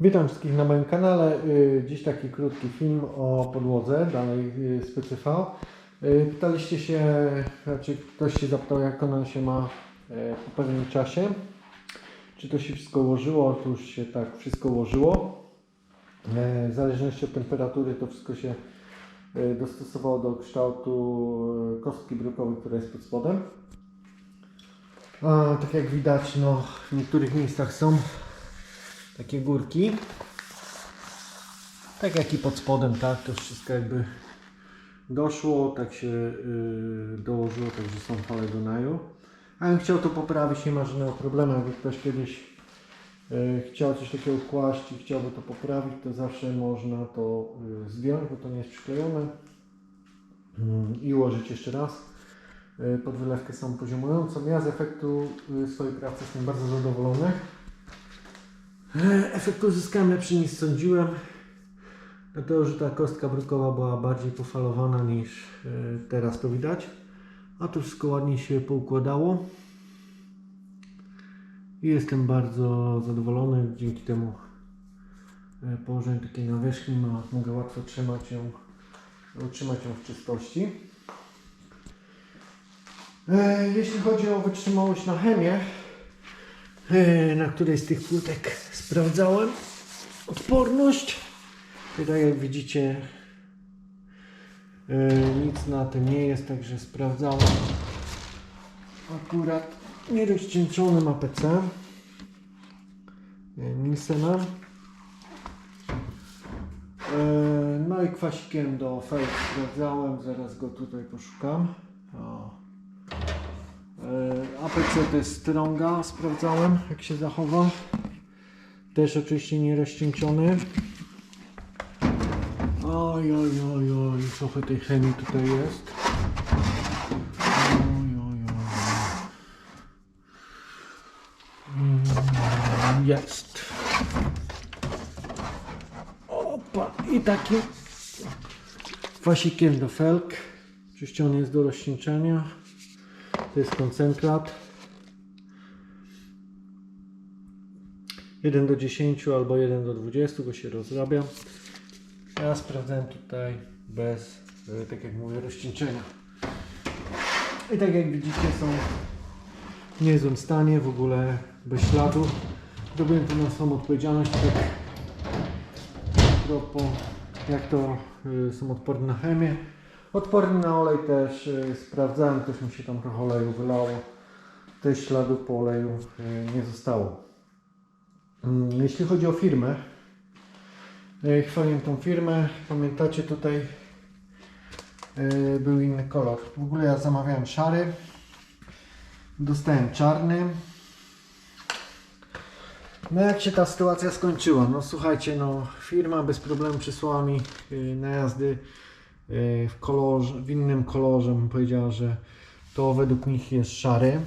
Witam wszystkich na moim kanale. Y, Dziś taki krótki film o podłodze danej y, z PCV. Y, Pytaliście się, znaczy ktoś się zapytał jak ona się ma po pewnym czasie. Czy to się wszystko ułożyło? Otóż się tak wszystko ułożyło. W zależności od temperatury to wszystko się dostosowało do kształtu kostki brukowej, która jest pod spodem. A, tak jak widać, no, w niektórych miejscach są takie górki. Tak jak i pod spodem, tak, to wszystko jakby doszło, tak się yy, dołożyło, także są fale Dunaju. A bym chciał to poprawić, nie ma żadnego problemu. Jakby ktoś kiedyś yy, chciał coś takiego kłaść i chciałby to poprawić, to zawsze można to yy, zdjąć, bo to nie jest przyklejone Yy, i ułożyć jeszcze raz pod wylewkę samą poziomującą. Ja z efektu swojej pracy jestem bardzo zadowolony. E, Efekt uzyskałem lepszy niż sądziłem. Dlatego, że ta kostka brukowa była bardziej pofalowana niż e, teraz to widać. A to wszystko ładnie się poukładało. I jestem bardzo zadowolony. Dzięki temu e, położeniu takiej nawierzchni no, mogę łatwo trzymać ją, utrzymać ją w czystości. Jeśli chodzi o wytrzymałość na chemię, na której z tych płytek sprawdzałem odporność. Tutaj jak widzicie e, nic na tym nie jest, także sprawdzałem akurat nierozcieńczonym APC e, Nielsenem. E, No i kwasikiem do fake sprawdzałem, zaraz go tutaj poszukam. Jest Stronga, sprawdzałem jak się zachowa. Też oczywiście nie rozcieńczony. Oj, oj, oj, oj, trochę tej chemii tutaj jest. Oj, oj, oj. Mm, Jest. Opa, i taki kwasikiem do felk. Oczywiście on jest do rozcieńczenia. To jest koncentrat. 1 do 10 albo 1 do 20 go się rozrabia. Ja sprawdzałem tutaj bez, e, tak jak mówię, rozcieńczenia. I tak jak widzicie są w niezłym stanie, w ogóle bez śladu. Zrobiłem to na swoją odpowiedzialność, tak propos jak to y, są odporne na chemię. Odporny na olej też y, sprawdzałem, też mi się tam trochę oleju wylało. Też śladu po oleju nie zostało. Mm, Jeśli chodzi o firmę, chwaliłem tą firmę. Pamiętacie tutaj y, był inny kolor. W ogóle ja zamawiałem szary. Dostałem czarny. No jak się ta sytuacja skończyła? No słuchajcie, no firma bez problemu przysłała mi y, najazdy y, w kolorze, w innym kolorze. Powiedziała, że to według nich jest szary.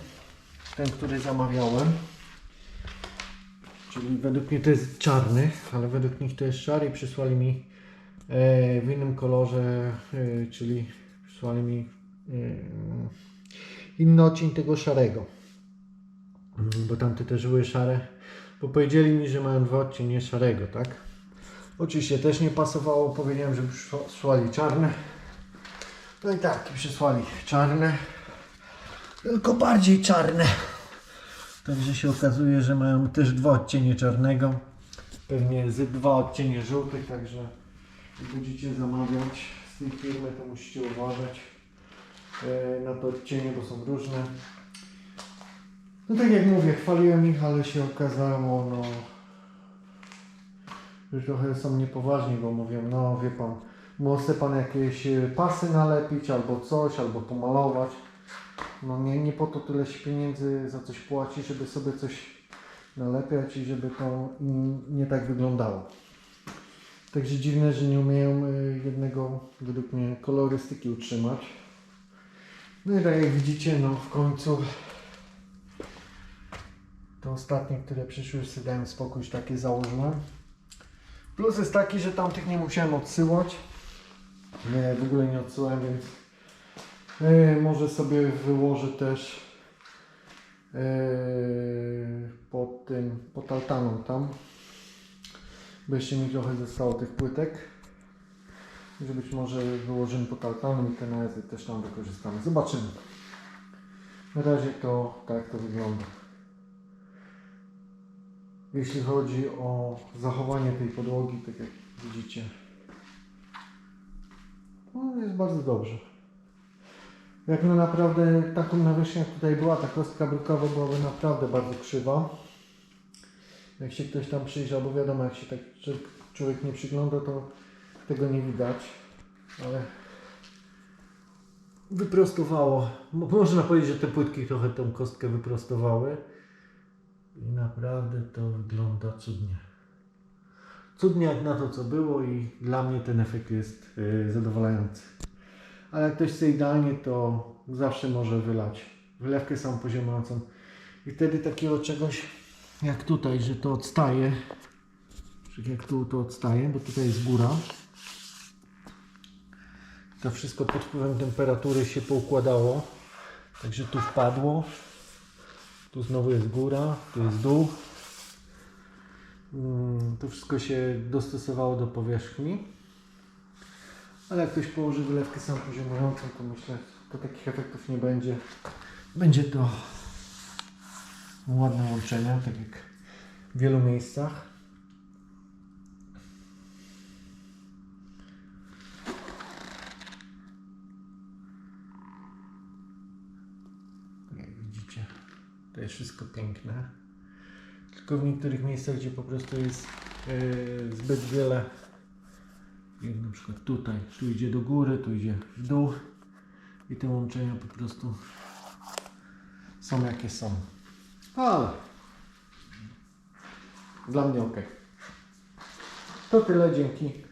Ten, który zamawiałem. Według mnie to jest czarny, ale według nich to jest szary i przysłali mi e, w innym kolorze, e, czyli przysłali mi e, inny odcień tego szarego. Mm, Bo tamte też były szare. Bo powiedzieli mi, że mają dwa odcienie szarego, tak? Oczywiście też nie pasowało, powiedziałem, że przysłali czarne. No i tak, przysłali czarne. Tylko bardziej czarne. Także się okazuje, że mają też dwa odcienie czarnego. Pewnie dwa odcienie żółtych, także będziecie zamawiać z tej firmy, to musicie uważać e, na to odcienie, bo są różne. No tak jak mówię, chwaliłem ich, ale się okazało, no, że trochę są niepoważni, bo mówią, no wie pan, może pan jakieś pasy nalepić, albo coś, albo pomalować. No nie, nie po to tyle się pieniędzy za coś płaci, żeby sobie coś nalepiać i żeby to nie tak wyglądało. Także dziwne, że nie umieją y, jednego, według mnie, kolorystyki utrzymać. No i tak jak widzicie, no w końcu te ostatnie, które przyszły, sobie dałem spokój, takie założyłem. Plus jest taki, że tamtych nie musiałem odsyłać. Nie, w ogóle nie odsyłałem, więc Yy, może sobie wyłożę też yy, pod tym, pod altaną tam. Bo jeszcze mi trochę zostało tych płytek. Że być może wyłożymy pod altanem i te nazy też tam wykorzystamy. Zobaczymy. Na razie to tak to wygląda. Jeśli chodzi o zachowanie tej podłogi, tak jak widzicie, no jest bardzo dobrze. Jak na naprawdę taką nawierzchnię jak tutaj była, ta kostka brukowa byłaby naprawdę bardzo krzywa. Jak się ktoś tam przyjrzał, bo wiadomo, jak się tak człowiek- nie przygląda, to tego nie widać, ale wyprostowało. Mo- Można powiedzieć, że te płytki trochę tą kostkę wyprostowały i naprawdę to wygląda cudnie. Cudnie jak na to, co było i dla mnie ten efekt jest yy, zadowalający. Ale jak ktoś chce idealnie, to zawsze może wylać wylewkę samopoziomującą i wtedy takiego czegoś jak tutaj, że to odstaje, tak jak tu to odstaje, bo tutaj jest góra. To wszystko pod wpływem temperatury się poukładało, także tu wpadło, tu znowu jest góra, tu jest dół. Mm, To wszystko się dostosowało do powierzchni. Ale jak ktoś położy wylewkę samopoziomującą, to myślę, to takich efektów nie będzie. Będzie to ładne łączenia, tak jak w wielu miejscach. Jak widzicie, to jest wszystko piękne. Tylko w niektórych miejscach, gdzie po prostu jest yy, zbyt wiele, jak na przykład tutaj, tu idzie do góry, tu idzie w dół i te łączenia po prostu są jakie są. Ale dla mnie ok. To tyle, dzięki.